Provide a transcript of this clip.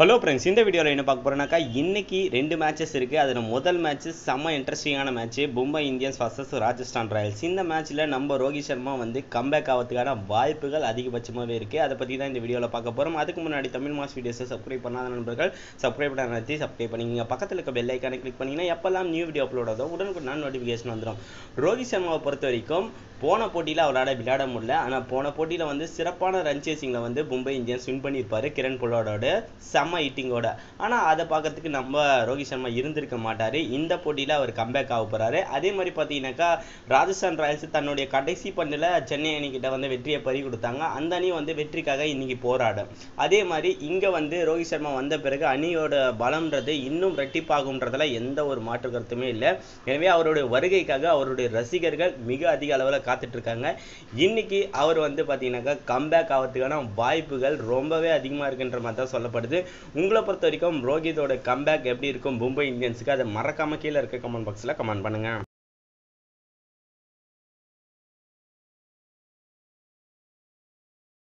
Hello friends இந்த வீடியோவில் என்ன பார்க்க போகிறோம்னாக்கா இன்றைக்கி ரெண்டு மேட்சஸ் இருக்குது அதில் முதல் மேட்ச் செம்ம இன்ட்ரெஸ்டிங்கான match Mumbai Indians versus Rajasthan Royals இந்த மேட்ச்சில் நம்ம ரோஹித் சர்மா வந்து கம்பேக் ஆகிறதுக்கான வாய்ப்புகள் அதிகபட்சமாகவே இருக்குது அதை பற்றி தான் இந்த வீடியோவில் பார்க்க போகிறோம் அதுக்கு முன்னாடி தமிழ் மாஸ் வீடியோஸை சப்ஸ்கிரைப் பண்ணாத நண்பர்கள் சப்ஸ்கிரைப் பண்ண நடத்தி சப்ஸ்கிரைப் பண்ணிங்க பக்கத்தில் இருக்க பெல் ஐக்கானை கிளிக் பண்ணிங்கன்னா எப்போல்லாம் நியூ வீடியோ அப்லோட் ஆகுதோ உடனுக்குடன் நோட்டிஃபிகேஷன் வந்துடும் ரோஹித் சர்மாவை பொறுத்த வரைக்கும் போன போட்டியில் அவரால் விளையாட முடியல. ஆனால் போன போட்டியில் வந்து சிறப்பான ரன் சேசிங்கில் வந்து மும்பை இந்தியன்ஸ் வின் பண்ணியிருப்பாரு. கிரண் பொல்லாடோட செம்ம ஹிட்டிங்கோட ஆனால் அதை பார்க்கறதுக்கு நம்ம ரோஹித் சர்மா இருந்திருக்க மாட்டார். இந்த போட்டியில் அவர் கம்பேக் ஆக போகிறாரு அதே மாதிரி பார்த்தீங்கன்னாக்கா ராஜஸ்தான் ராயல்ஸ் தன்னுடைய கடைசி பந்தில் சென்னை அணிக்கிட்ட வந்து வெற்றியை பறி கொடுத்தாங்க. அந்த அணி வந்து வெற்றிக்காக இன்னைக்கு போராடும். அதே மாதிரி இங்கே வந்து ரோஹித் சர்மா வந்த பிறகு அணியோட பலம்ன்றது இன்னும் ரெட்டிப்பாகுன்றதுல எந்த ஒரு மாற்று கருத்துமே இல்லை. எனவே அவருடைய வருகைக்காக அவருடைய ரசிகர்கள் மிக அதிக அளவில் காத்துட்ருக்காங்க. இன்னைக்கு அவர் வந்து பார்த்தீங்கன்னாக்கா கம்பேக் ஆகிறதுக்கான வாய்ப்புகள் ரொம்பவே அதிகமாக இருக்குன்ற மாதிரி தான் சொல்லப்படுது. உங்களை பொறுத்த வரைக்கும் ரோஹித்தோட கம்பேக் எப்படி இருக்கும்? மும்பை இந்தியன்ஸுக்கு அதை மறக்காம கீழே இருக்க கமெண்ட் பாக்ஸில் கமெண்ட் பண்ணுங்க.